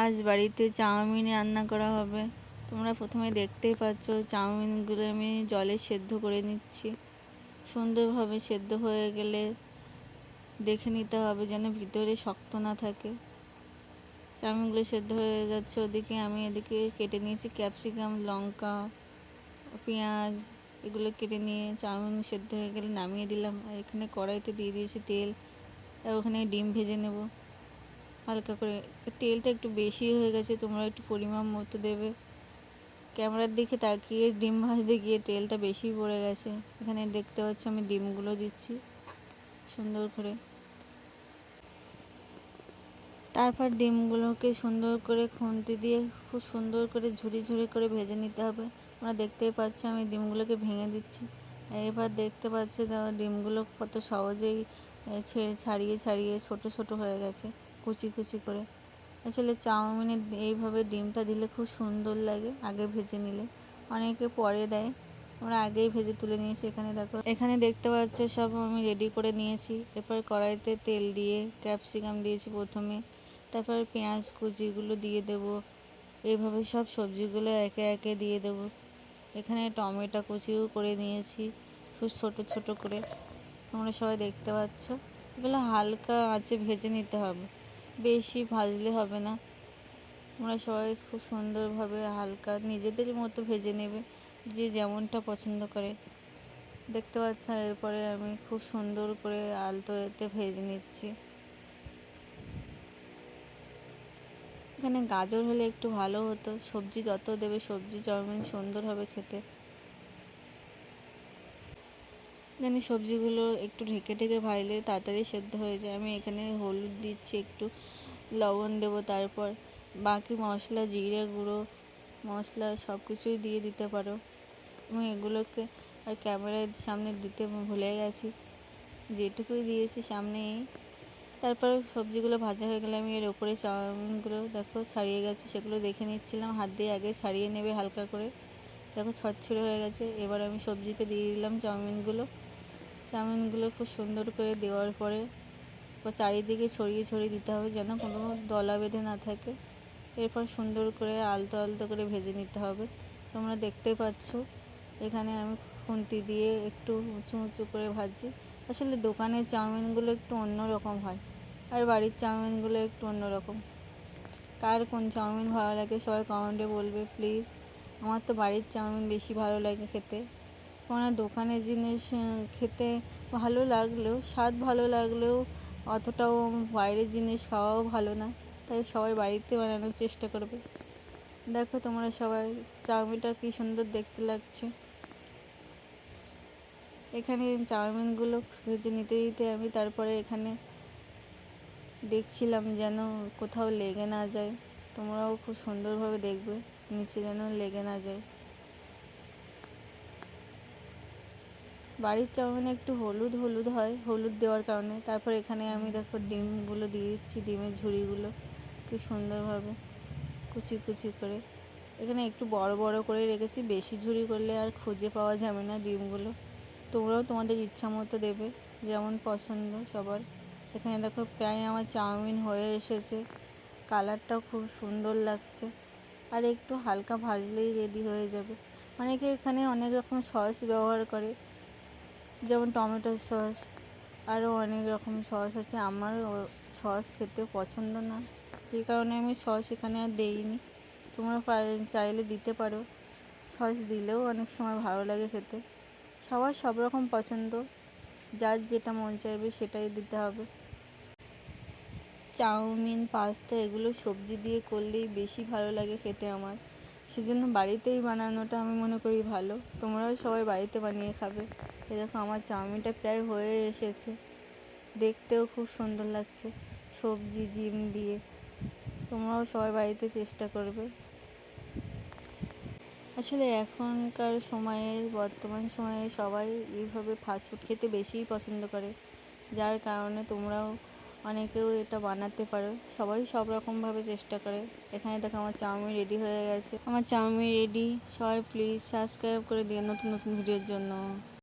আজ বাড়িতে চাউমিন রান্না করা হবে। তোমরা প্রথমে দেখতেই পাচ্ছ চাউমিনগুলো আমি জলে সেদ্ধ করে নিচ্ছি। সুন্দরভাবে সেদ্ধ হয়ে গেলে দেখে নিতে হবে যেন ভিতরে শক্ত না থাকে। চাউমিনগুলো সেদ্ধ হয়ে যাচ্ছে ওদিকে, আমি এদিকে কেটে নিয়েছি ক্যাপসিকাম, লঙ্কা, পেঁয়াজ, এগুলো কেটে নিয়ে চাউমিন সেদ্ধ হয়ে গেলে নামিয়ে দিলাম। এখানে কড়াইতে দিয়ে দিয়েছি তেল, আর ওখানে ডিম ভেজে নেব। হালকা করে। তেলটা একটু বেশি হয়ে গেছে, তোমরা একটু পরিমাণ মতো দেবে। ক্যামেরার দিকে তাকিয়ে, ডিম ভাজতে গিয়ে তেলটা বেশি পড়ে গেছে। এখানে দেখতে পাচ্ছ আমি ডিমগুলো দিচ্ছি সুন্দর করে। তারপর ডিমগুলোকে সুন্দর করে খুন্তি দিয়ে খুব সুন্দর করে ঝুড়ি ঝুরি করে ভেজে নিতে হবে। তোমরা দেখতেই পাচ্ছ আমি ডিমগুলোকে ভেঙে দিচ্ছি। এবার দেখতে পাচ্ছ ডিমগুলো কত সহজেই ছেড়ে ছাড়িয়ে ছাড়িয়ে ছোট ছোট হয়ে গেছে। কুচি কুচি করে। আসলে চাউমিনে এইভাবে ডিমটা দিলে খুব সুন্দর লাগে, আগে ভেজে নিলে। অনেকে পরে দেয়, আমরা আগেই ভেজে তুলে নিয়েছি এখানে দেখো। এখানে দেখতে পাচ্ছ সব আমি রেডি করে নিয়েছি। এরপর কড়াইতে তেল দিয়ে ক্যাপসিকাম দিয়েছি প্রথমে। তারপর পেঁয়াজ কুচিগুলো দিয়ে দেব। এইভাবে সব সবজিগুলো একে একে দিয়ে দেব। এখানে টমেটো কুচিও করে নিয়েছি, খুব ছোট ছোট করে। তোমরা সবাই দেখতে পাচ্ছ। এগুলো হালকা আঁচে ভেজে নিতে হবে। বেশি ভাজলে হবে না। তোমরা সবাই খুব সুন্দরভাবে হালকা নিজেদের মতো ভেজে নেবে, যে যেমনটা পছন্দ করে। দেখতে পাচ্ছ, এরপরে আমি খুব সুন্দর করে আলতো এতে ভেজে নিচ্ছি। এখানে গাজর হলে একটু ভালো হতো। সবজি যত দেবে সবজি চাউমিন সুন্দর হবে খেতে। এখানে সবজিগুলো একটু ঢেকে ঢেকে ভাজলে তাড়াতাড়ি সেদ্ধ হয়ে যায়। আমি এখানে হলুদ দিচ্ছি, একটু লবণ দেবো, তারপর বাকি মশলা, জিরে গুঁড়ো, মশলা সব কিছুই দিয়ে দিতে পারো। আমি এগুলোকে আর ক্যামেরার সামনে দিতে ভুলে গেছি। যেটুকুই দিয়েছি সামনেই। তারপর সবজিগুলো ভাজা হয়ে গেলে আমি এর ওপরে চাউমিনগুলো দেখো ছাড়িয়ে গেছে, সেগুলো দেখে নিচ্ছিলাম। হাত দিয়ে আগে ছাড়িয়ে নেবে হালকা করে। দেখো ছড়ছড়ে হয়ে গেছে। এবার আমি সবজিতে দিয়ে দিলাম চাউমিনগুলো। চাউমিনগুলো খুব সুন্দর করে দেওয়ার পরে চারিদিকে ছড়িয়ে ছড়িয়ে দিতে হবে যেন কোনো দলা বেঁধে না থাকে। এরপর সুন্দর করে আলতো আলতো করে ভেজে নিতে হবে। তোমরা দেখতে পাচ্ছ, এখানে আমি খুন্তি দিয়ে একটু উঁচু উঁচু করে ভাজি আসলে দোকানের চাউমিনগুলো একটু অন্য রকম হয় আর বাড়ির চাউমিনগুলো একটু অন্যরকম কার কোন চাউমিন ভালো লাগে সবাই কমেন্টে বলবে, প্লিজ। আমার তো বাড়ির চাউমিন বেশি ভালো লাগে খেতে। কেননা দোকানের জিনিস খেতে ভালো লাগলেও, স্বাদ ভালো লাগলেও অতটাও বাইরের জিনিস খাওয়াও ভালো না। তাই সবাই বাড়িতে বানানোর চেষ্টা করবে। দেখো তোমরা সবাই চাউমিনটা কী সুন্দর দেখতে লাগছে। এখানে চাউমিনগুলো ভেজে নিতে দিতে আমি তারপরে এখানে দেখছিলাম যেন কোথাও লেগে না যায়। তোমরাও খুব সুন্দরভাবে দেখবে, নিচে যেন লেগে না যায়। বাড়ির চাউমিনে একটু হলুদ হলুদ হয়, হলুদ দেওয়ার কারণে। তারপর এখানে আমি দেখো ডিমগুলো দিয়ে দিচ্ছি, ডিমের ঝুড়িগুলো। কি সুন্দরভাবে কুচি কুচি করে। এখানে একটু বড় বড় করে রেখেছি, বেশি ঝুড়ি করলে আর খুঁজে পাওয়া যাবে না ডিমগুলো। তোমরাও তোমাদের ইচ্ছা মতো দেবে, যেমন পছন্দ সবার। এখানে দেখো প্রায় আমার চাউমিন হয়ে এসেছে। কালারটাও খুব সুন্দর লাগছে। আর একটু হালকা ভাজলেই রেডি হয়ে যাবে। অনেকে এখানে অনেক রকম সস ব্যবহার করে। যেমন টমেটো সস, আরও অনেক রকম সস আছে। আমার সস খেতে পছন্দ না। যে কারণে আমি সস এখানে আর দিইনি। তোমরা চাইলে দিতে পারো। সস দিলেও অনেক সময় ভালো লাগে খেতে। সবার সব রকম পছন্দ। যার যেটা মন চাইবে সেটাই দিতে হবে। চাউমিন, পাস্তা এগুলো সবজি দিয়ে করলেই বেশি ভালো লাগে খেতে আমার। সেজন্য বাড়িতেই বানানোটা আমি মনে করি ভালো। তোমরাও সবাই বাড়িতে বানিয়ে খাবে। এ দেখো, আমার চাউমিনটা প্রায় হয়ে এসেছে। দেখতেও খুব সুন্দর লাগছে সবজি, ডিম দিয়ে। তোমরাও সবাই বাড়িতে চেষ্টা করবে। আসলে এখনকার সময়ে বর্তমান সময়ে সবাই এইভাবে ফাস্টফুড খেতে বেশিই পছন্দ করে। যার কারণে তোমরাও অনেকেও এটা বানাতে পারো। সবাই সব রকমভাবে চেষ্টা করে। এখানে দেখো আমার চাউমিন রেডি হয়ে গেছে। আমার চাউমিন রেডি সবাই প্লিজ সাবস্ক্রাইব করে দিও নতুন নতুন ভিডিওর জন্য।